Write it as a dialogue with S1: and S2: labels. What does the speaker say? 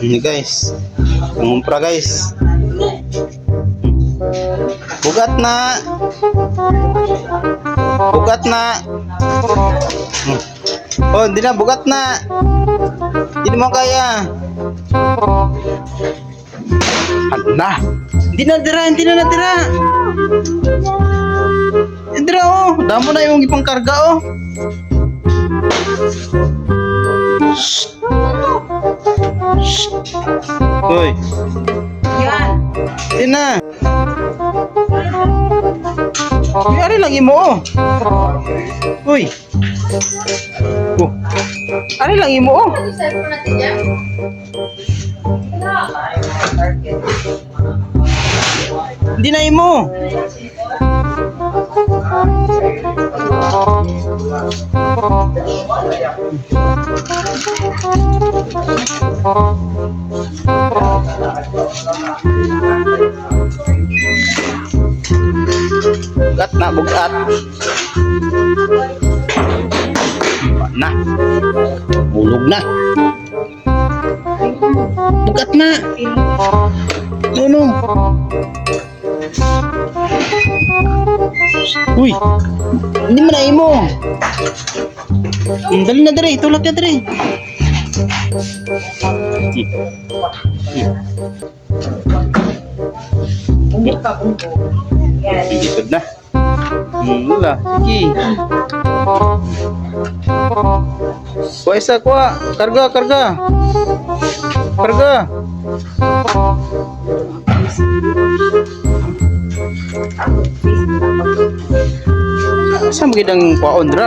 S1: Ini guys. Ngumpra guys. Bugat na. Bugat na. Oh, hindi na. Bugat na. Hindi mo kaya. Hala. Hindi na tira. Hindi na natira. Na oh. Damo na yung ipang karga oh. Hoy.
S2: Yan.
S1: Hindi na. Uy, ari lagi mo oh. Uy. Oh. Ari lagi mo oh. Hindi na imo. Bugat na, bugat. Na. Bulog na. Bugat na. Ano? Uy. Hindi mo na imo. Dali na dali, tulak na dali.
S2: Hindi pa bumbo. Yan.
S1: Ikot na. Hmm, wala. Sige. Kuha isa, kuha. Karga, karga. Karga. Saan magandang kuha ondra?